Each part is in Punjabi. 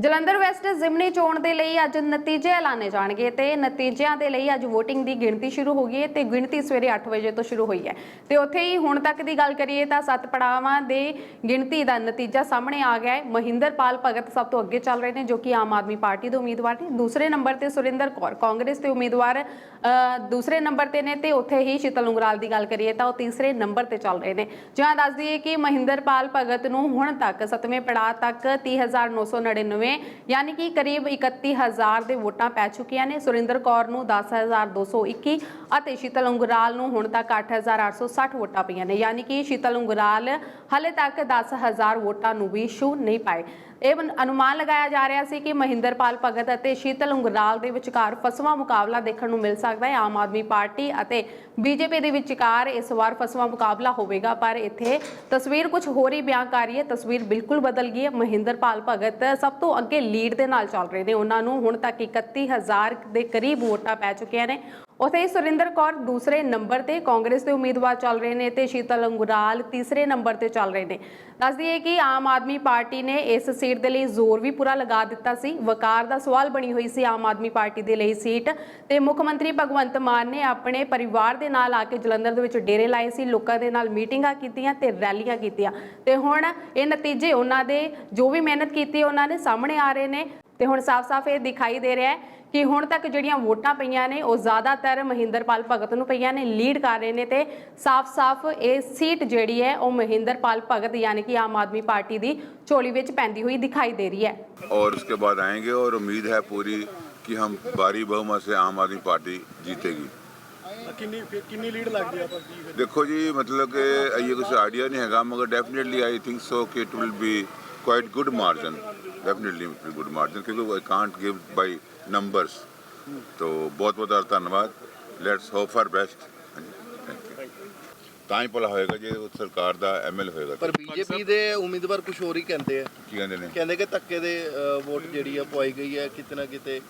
ਜਲੰਧਰ ਵੈਸਟ ਜ਼ਿਮਨੀ ਚੋਣ ਦੇ ਲਈ ਅੱਜ ਨਤੀਜੇ ਐਲਾਨੇ ਜਾਣਗੇ ਤੇ ਨਤੀਜਿਆਂ ਦੇ ਲਈ ਅੱਜ VOTING ਦੀ ਗਿਣਤੀ ਸ਼ੁਰੂ ਹੋ ਗਈ ਹੈ ਤੇ ਗਿਣਤੀ ਸਵੇਰੇ 8 ਵਜੇ ਤੋਂ ਸ਼ੁਰੂ ਹੋਈ ਹੈ। ਤੇ ਉੱਥੇ ਹੀ ਹੁਣ ਤੱਕ ਦੀ ਗੱਲ ਕਰੀਏ ਤਾਂ ਸੱਤ ਪੜਾਵਾਂ ਦੇ ਗਿਣਤੀ ਦਾ ਨਤੀਜਾ ਸਾਹਮਣੇ ਆ ਗਿਆ ਹੈ। ਮਹਿੰਦਰਪਾਲ ਭਗਤ ਸਭ ਤੋਂ ਅੱਗੇ ਚੱਲ ਰਹੇ ਨੇ ਜੋ ਕਿ ਆਮ ਆਦਮੀ ਪਾਰਟੀ ਦੇ ਉਮੀਦਵਾਰ ਨੇ। ਦੂਸਰੇ ਨੰਬਰ ਤੇ ਸੁਰਿੰਦਰ ਕੌਰ ਕਾਂਗਰਸ ਦੇ ਉਮੀਦਵਾਰ ਅ, ਦੂਸਰੇ ਨੰਬਰ ਤੇ ਨੇ ਤੇ ਉੱਥੇ ਹੀ ਸ਼ੀਤਲ ਉਂਗਰਾਲ ਦੀ ਗੱਲ ਕਰੀਏ ਤਾਂ ਉਹ ਤੀਸਰੇ ਨੰਬਰ ਤੇ ਚੱਲ ਰਹੇ ਨੇ। ਜਾਂ ਦੱਸ ਦਈਏ ਕਿ ਮਹਿੰਦਰਪਾਲ ਭਗਤ ਨੂੰ ਹੁਣ ਤੱਕ ਸੱਤਵੇਂ ਪੜਾਅ ਤੱਕ 30999 ਯਾਨੀ ਕਿ ਕਰੀਬ 31000 ਦੇ ਵੋਟਾਂ ਪੈ ਚੁੱਕੀਆਂ ਨੇ। ਸੁਰਿੰਦਰ ਕੌਰ ਨੂੰ 10221 ਅਤੇ ਸ਼ੀਤਲ ਉਂਗਰਾਲ ਨੂੰ ਹੁਣ ਤੱਕ 8860 ਵੋਟਾਂ ਪਈਆਂ ਨੇ। ਯਾਨੀ ਕਿ ਸ਼ੀਤਲ ਉਂਗਰਾਲ ਹਲੇ ਤੱਕ 10000 ਵੋਟਾਂ ਨੂੰ ਵੀ ਛੂ ਨਹੀਂ ਪਾਏ। ਇਹ ਅਨੁਮਾਨ ਲਗਾਇਆ ਜਾ ਰਿਹਾ ਸੀ ਕਿ ਮਹਿੰਦਰਪਾਲ ਭਗਤ ਅਤੇ ਸ਼ੀਤਲ ਉਂਗਰਾਲ ਦੇ ਵਿਚਕਾਰ ਫਸਵਾ ਮੁਕਾਬਲਾ ਦੇਖਣ ਨੂੰ ਮਿਲ ਸਕਦਾ ਹੈ। ਆਮ ਆਦਮੀ ਪਾਰਟੀ ਅਤੇ ਬੀਜੇਪੀ ਦੇ ਵਿਚਕਾਰ ਇਸ ਵਾਰ ਫਸਵਾ ਮੁਕਾਬਲਾ ਹੋਵੇਗਾ, ਪਰ ਇੱਥੇ ਤਸਵੀਰ ਕੁਝ ਹੋਰ ਹੀ ਬਿਆਨ ਕਰ ਰਹੀ ਹੈ। ਤਸਵੀਰ ਬਿਲਕੁਲ ਬਦਲ ਗਈ ਹੈ। ਮਹਿੰਦਰਪਾਲ ਭਗਤ ਸਭ ਤੋਂ ਅੱਗੇ ਲੀਡ ਦੇ ਨਾਲ ਚੱਲ ਰਹੇ ਨੇ। ਉਹਨਾਂ ਨੂੰ ਹੁਣ ਤੱਕ 31000 ਦੇ ਕਰੀਬ ਵੋਟਾਂ ਪੈ ਚੁੱਕੀਆਂ ਨੇ। ਉਥੇ ਹੀ ਸੁਰਿੰਦਰ ਕੌਰ ਦੂਸਰੇ ਨੰਬਰ ਤੇ ਕਾਂਗਰਸ ਦੇ ਉਮੀਦਵਾਰ ਚੱਲ ਰਹੇ ਨੇ ਤੇ ਸ਼ੀਤਲ ਅੰਗੁਰਾਲ ਤੀਸਰੇ ਨੰਬਰ ਤੇ ਚੱਲ ਰਹੇ ਨੇ। ਦੱਸ ਦਈਏ ਕਿ ਆਮ ਆਦਮੀ ਪਾਰਟੀ ਨੇ ਇਸ ਸੀਟ ਦੇ ਲਈ ਜ਼ੋਰ ਵੀ ਪੂਰਾ ਲਗਾ ਦਿੱਤਾ ਸੀ। ਵਕਾਰ ਦਾ ਸਵਾਲ ਬਣੀ ਹੋਈ ਸੀ ਆਮ ਆਦਮੀ ਪਾਰਟੀ ਦੇ ਲਈ ਸੀਟ ਤੇ ਮੁੱਖ ਮੰਤਰੀ ਭਗਵੰਤ ਮਾਨ ਨੇ ਆਪਣੇ ਪਰਿਵਾਰ ਦੇ ਨਾਲ ਆ ਕੇ ਜਲੰਧਰ ਦੇ ਵਿੱਚ ਡੇਰੇ ਲਾਏ ਸੀ। ਲੋਕਾਂ ਦੇ ਨਾਲ ਮੀਟਿੰਗਾਂ ਕੀਤੀਆਂ ਤੇ ਰੈਲੀਆਂ ਕੀਤੀਆਂ। ਤੇ ਹੁਣ ਇਹ ਨਤੀਜੇ ਉਹਨਾਂ ਦੇ, ਜੋ ਵੀ ਮਿਹਨਤ ਕੀਤੀ ਉਹਨਾਂ ਦੇ ਸਾਹਮਣੇ ਆ ਰਹੇ ਨੇ। ਤੇ ਹੁਣ ਸਾਫ਼-ਸਾਫ਼ ਇਹ ਦਿਖਾਈ ਦੇ ਰਿਹਾ ਹੈ ਕਿ ਹੁਣ ਤੱਕ ਜਿਹੜੀਆਂ ਵੋਟਾਂ ਪਈਆਂ ਨੇ ਉਹ ਜ਼ਿਆਦਾਤਰ ਮਹਿੰਦਰਪਾਲ ਭਗਤ ਨੂੰ ਪਈਆਂ ਨੇ ਲੀਡ ਕਰ ਰਹੇ ਨੇ ਤੇ ਸਾਫ਼-ਸਾਫ਼ ਇਹ ਸੀਟ ਜਿਹੜੀ ਹੈ ਉਹ ਮਹਿੰਦਰਪਾਲ ਭਗਤ ਯਾਨੀ ਕਿ ਆਮ ਆਦਮੀ ਪਾਰਟੀ ਦੀ ਝੋਲੀ ਵਿੱਚ ਪੈਂਦੀ ਹੋਈ ਦਿਖਾਈ ਦੇ ਰਹੀ ਹੈ और उसके बाद आएंगे और उम्मीद है पूरी कि हम भारी बहुमत से आम आदमी पार्टी जीतेगी ਕਿੰਨੀ ਫਿਰ ਕਿੰਨੀ ਲੀਡ ਲੱਗਦੀ ਆ ਪਰ ਕੀ ਫਿਰ देखो जी मतलब कि ये कुछ आइडिया नहीं हैगा मगर डेफिनेटली आई थिंक सो कि it will be quite good margin definitely with good margin ਕਿਉਂਕਿ I can't give by numbers ਤੋ ਬਹੁਤ ਬਹੁਤ ਧੰਨਵਾਦ ਲੈਟਸ ਹੋਪ ਫॉर ਬੈਸਟ ਤਾਂ ਹੀ ਹੋਏਗਾ ਜੇ ਉਹ ਸਰਕਾਰ ਦਾ ਐਮਐਲ ਹੋਏਗਾ ਪਰ ਬੀਜੇਪੀ ਦੇ ਉਮੀਦਵਾਰ ਕੁਝ ਹੋਰ ਹੀ ਕਹਿੰਦੇ ਆ ਕੀ ਕਹਿੰਦੇ ਨੇ ਕਹਿੰਦੇ ਕਿ ਧੱਕੇ ਦੇ ਵੋਟ ਜਿਹੜੀ ਆ ਪਵਾਈ ਗਈ ਹੈ ਕਿਤੇ ਨਾ ਕਿਤੇ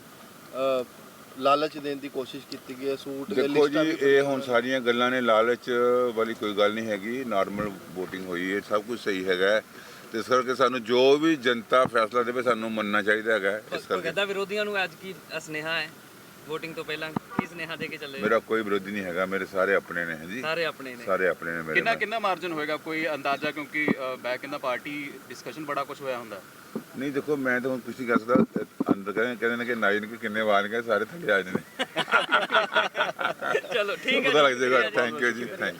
ਲਾਲਚ ਦੇਣ ਦੀ ਕੋਸ਼ਿਸ਼ ਕੀਤੀ ਗਈ ਹੈ ਸੂਟ ਦੇਖੋ ਜੀ ਇਹ ਹੁਣ ਸਾਰੀਆਂ ਗੱਲਾਂ ਨੇ ਲਾਲਚ ਵਾਲੀ ਕੋਈ ਗੱਲ ਨਹੀਂ ਹੈਗੀ ਨਾਰਮਲ VOTING ਹੋਈ ਹੈ ਸਭ ਕੁਝ ਸਹੀ ਹੈਗਾ ਤੇ ਇਸ ਕਰਕੇ ਸਾਨੂੰ ਜੋ ਵੀ ਜਨਤਾ ਫੈਸਲਾ ਦੇਵੇ ਸਾਨੂੰ ਮੰਨਣਾ ਚਾਹੀਦਾ ਹੈਗਾ। ਇਸ ਕਰਕੇ। ਭਗਤਾ ਵਿਰੋਧੀਆਂ ਨੂੰ ਅੱਜ ਕੀ ਸੁਨੇਹਾ ਹੈ? VOTING ਤੋਂ ਪਹਿਲਾਂ ਕੀ ਸੁਨੇਹਾ ਦੇ ਕੇ ਚੱਲੇ? ਮੇਰਾ ਕੋਈ ਵਿਰੋਧੀ ਨਹੀਂ ਹੈਗਾ ਮੇਰੇ ਸਾਰੇ ਆਪਣੇ ਨੇ ਜੀ ਸਾਰੇ ਆਪਣੇ ਨੇ। ਸਾਰੇ ਆਪਣੇ ਨੇ ਮੇਰੇ ਕਿੰਨਾ। ਕਿੰਨਾ ਮਾਰਜਨ ਹੋਏਗਾ? ਕੋਈ ਅੰਦਾਜ਼ਾ ਕਿਉਂਕਿ back in the party discussion ਬੜਾ ਕੁਝ ਹੋਇਆ ਹੁੰਦਾ। ਨਹੀਂ ਦੇਖੋ ਮੈਂ ਤਾਂ ਹੁਣ ਕੁਝ ਨਹੀਂ ਕਰ ਸਕਦਾ ਅੰਦਰ ਕਹਿੰਦੇ ਕਹਿੰਦੇ ਨੇ ਕਿ ਨਾਈਨ ਕਿ ਕਿੰਨੇ ਵਾਰ ਗਏ ਸਾਰੇ ਥੱਲੇ ਆ ਜਾਂਦੇ ਨੇ। ਚਲੋ ਠੀਕ ਹੈ ਪਤਾ ਲੱਗ ਜਾਏਗਾ। Thank you ji. Thank you